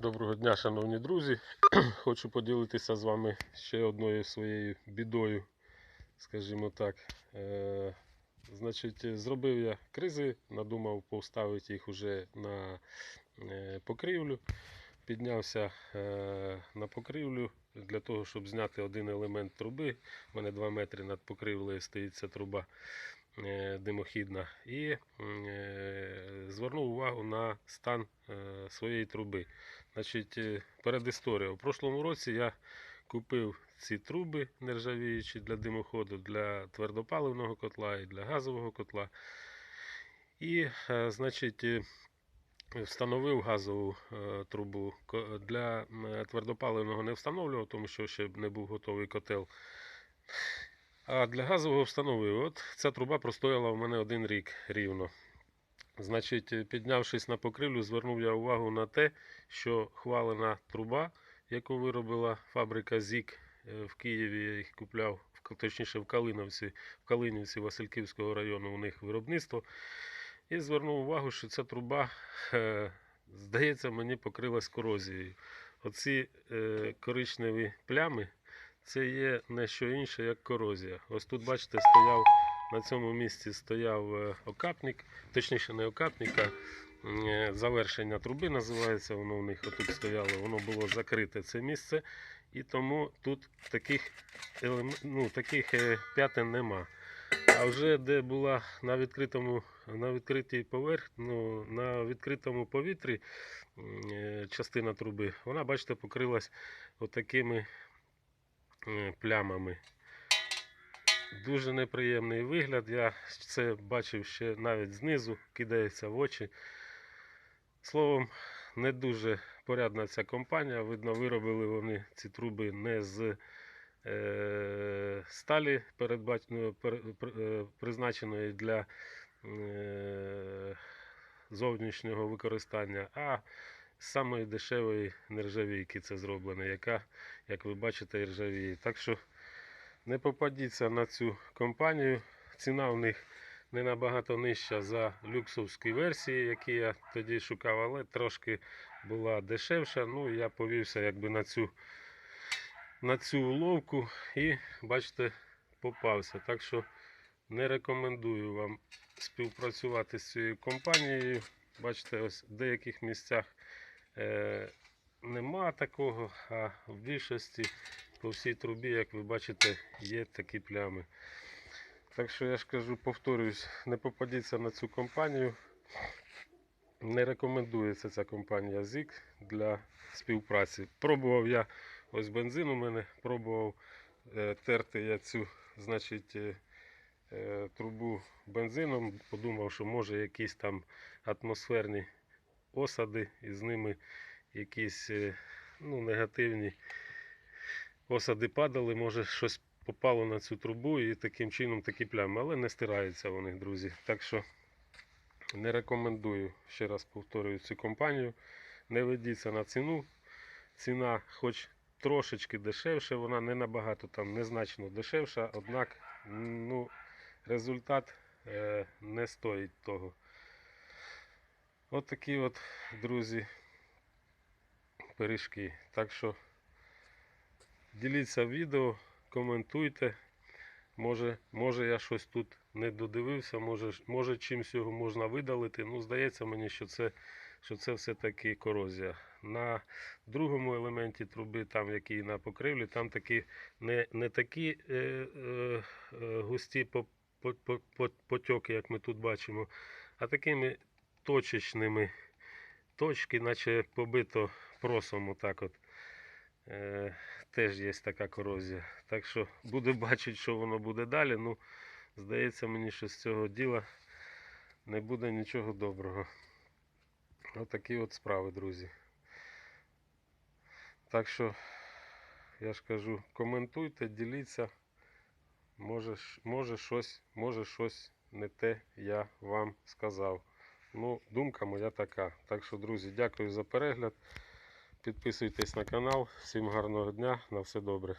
Доброго дня, шановні друзі. Хочу поділитися з вами ще одною своєю бідою, скажімо так. Е, значить, зробив я кризи, надумав поставити їх уже на е, покрівлю. Піднявся е, на покрівлю для того, щоб зняти один елемент труби. У мене 2 метри над покрівлею стоїть ця труба е, димохідна. І е, звернув увагу на стан е, своєї труби. Значить, е, передісторія. У прошлому році я купив ці труби нержавіючі для димоходу, для твердопаливного котла і для газового котла. І, е, значить, встановив газову трубу. Для твердопаливного не встановлював, тому що ще не був готовий котел. А для газового встановив. От ця труба простояла у мене один рік рівно. Значить, е, піднявшись на покрівлю, звернув я увагу на те, що хвалена труба, яку виробила фабрика ЗІК е, в Києві, я їх купляв, точніше в Калиновці, в Калинівці Васильківського району у них виробництво. І звернув увагу, що ця труба, е, здається, мені покрилась корозією. Оці коричневі плями це є не що інше, як корозія. Ось тут, бачите, стояв на цьому місці стояв е, окапник, точніше не окапник, а е, завершення труби називається, воно у них отут стояло, воно було закрите це місце, і тому тут таких, ну, таких е, п'ятен нема. А вже де була на відкритому, на відкритій поверх, ну, на відкритому повітрі частина труби, вона, бачите, покрилась отакими плямами. Дуже неприємний вигляд. Я це бачив ще навіть знизу, кидається в очі. Словом, не дуже порядна ця компанія. Видно, виробили вони ці труби не з е, сталі, е, призначеної для е, зовнішнього використання, а самої дешевої нержавійки це зроблено, яка, як ви бачите, ржавіє. Так що не попадіться на цю компанію. Ціна в них не набагато нижча за люксовські версії, які я тоді шукав, але трошки була дешевша. Ну, я повівся якби на цю, на цю уловку і, бачите, попався. Так що не рекомендую вам співпрацювати з цією компанією. Бачите, ось в деяких місцях нема такого, а в більшості по всій трубі, як ви бачите, є такі плями. Так що я ж кажу, повторюсь, не попадіться на цю компанію. Не рекомендується ця компанія ZIG для співпраці. Пробував я ось бензин у мене, пробував е, терти я цю, значить, е, е, трубу бензином. Подумав, що може якісь там атмосферні осади і з ними якісь е, ну, негативні осади падали, може щось попало на цю трубу і таким чином такі плями, але не стираються них, друзі. Так що не рекомендую, ще раз повторюю цю компанію. Не ведіться на ціну. Ціна хоч трошечки дешевше, вона не набагато там незначно дешевша, однак ну, результат е, не стоїть того. От такі от, друзі, пиріжки. Так що діліться відео, коментуйте. Може, може я щось тут не додивився, може, може чимсь його можна видалити. Ну, здається мені, що це, що це все-таки корозія. На другому елементі труби, там, який на покривлі, там такі не, не такі е, е, е, густі по- потьоки, як ми тут бачимо, а такими точечними точки, наче побито просом. Отак от. Е, теж є така корозія. Так що буду бачити, що воно буде далі. Ну, здається мені, що з цього діла не буде нічого доброго. Отакі от справи, друзі. Так що, я ж кажу, коментуйте, діліться. Може, може, щось, може щось не те я вам сказав. Ну, думка моя така. Так що, друзі, дякую за перегляд. Підписуйтесь на канал. Всім гарного дня. На все добре.